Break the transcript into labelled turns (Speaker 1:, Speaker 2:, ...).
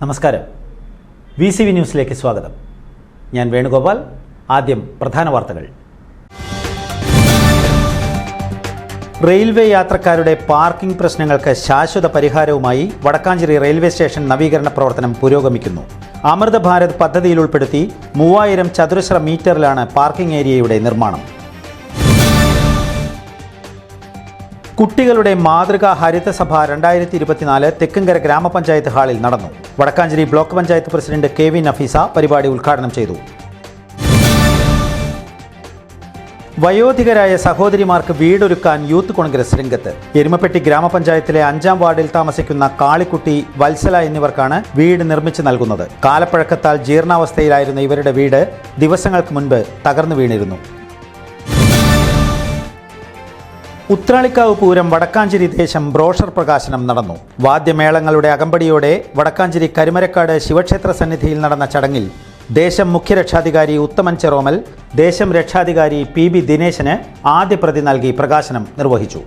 Speaker 1: നമസ്കാരം. V C V ന്യൂസിലേക്ക് സ്വാഗതം. ഞാൻ വേണുഗോപാൽ ആദ്യം പ്രധാന വാർത്തകൾ. റെയിൽവേ യാത്രക്കാരുടെ പാർക്കിംഗ് പ്രശ്നങ്ങൾക്ക് ശാശ്വത പരിഹാരവുമായി വടക്കാഞ്ചേരി റെയിൽവേ സ്റ്റേഷൻ നവീകരണ പ്രവർത്തനം പുരോഗമിക്കുന്നു. അമൃത് ഭാരത് പദ്ധതിയിൽ ഉൾപ്പെടുത്തി മൂവായിരം ചതുരശ്ര മീറ്ററിലാണ് പാർക്കിംഗ് ഏരിയയുടെ നിർമ്മാണം. കുട്ടികളുടെ മാതൃകാ ഹരിതസഭ രണ്ടായിരത്തി ഇരുപത്തിനാല് തെക്കുംകര ഗ്രാമപഞ്ചായത്ത് ഹാളിൽ നടന്നു. Vadakkanchery block panchayat president K V Nafeesa പരിപാടി ഉദ്ഘാടനം ചെയ്തു. വയോധികരായ സഹോദരിമാർക്ക് വീടൊരുക്കാൻ യൂത്ത് കോൺഗ്രസ് രംഗത്ത്. എരുമപ്പെട്ടി ഗ്രാമപഞ്ചായത്തിലെ അഞ്ചാം വാർഡിൽ താമസിക്കുന്ന കാളിക്കുട്ടി വത്സല എന്നിവർക്കാണ് വീട് നിർമ്മിച്ചു നൽകുന്നത്. കാലപ്പഴക്കത്താൽ ജീർണാവസ്ഥയിലായിരുന്ന ഇവരുടെ വീട് ദിവസങ്ങൾക്ക് മുൻപ് തകർന്നു വീണിരുന്നു. ഉത്രാളിക്കാവ് പൂരം വടക്കാഞ്ചേരി ദേശം ബ്രോഷർ പ്രകാശനം നടന്നു. വാദ്യമേളങ്ങളുടെ അകമ്പടിയോടെ വടക്കാഞ്ചേരി കരിമരക്കാട് ശിവക്ഷേത്ര സന്നിധിയിൽ നടന്ന ചടങ്ങിൽ ദേശം മുഖ്യരക്ഷാധികാരി ഉത്തമൻ ചെറോമൽ ദേശം രക്ഷാധികാരി പി ബി ദിനേശന് ആദ്യ പ്രതി നൽകി പ്രകാശനം നിർവഹിച്ചു.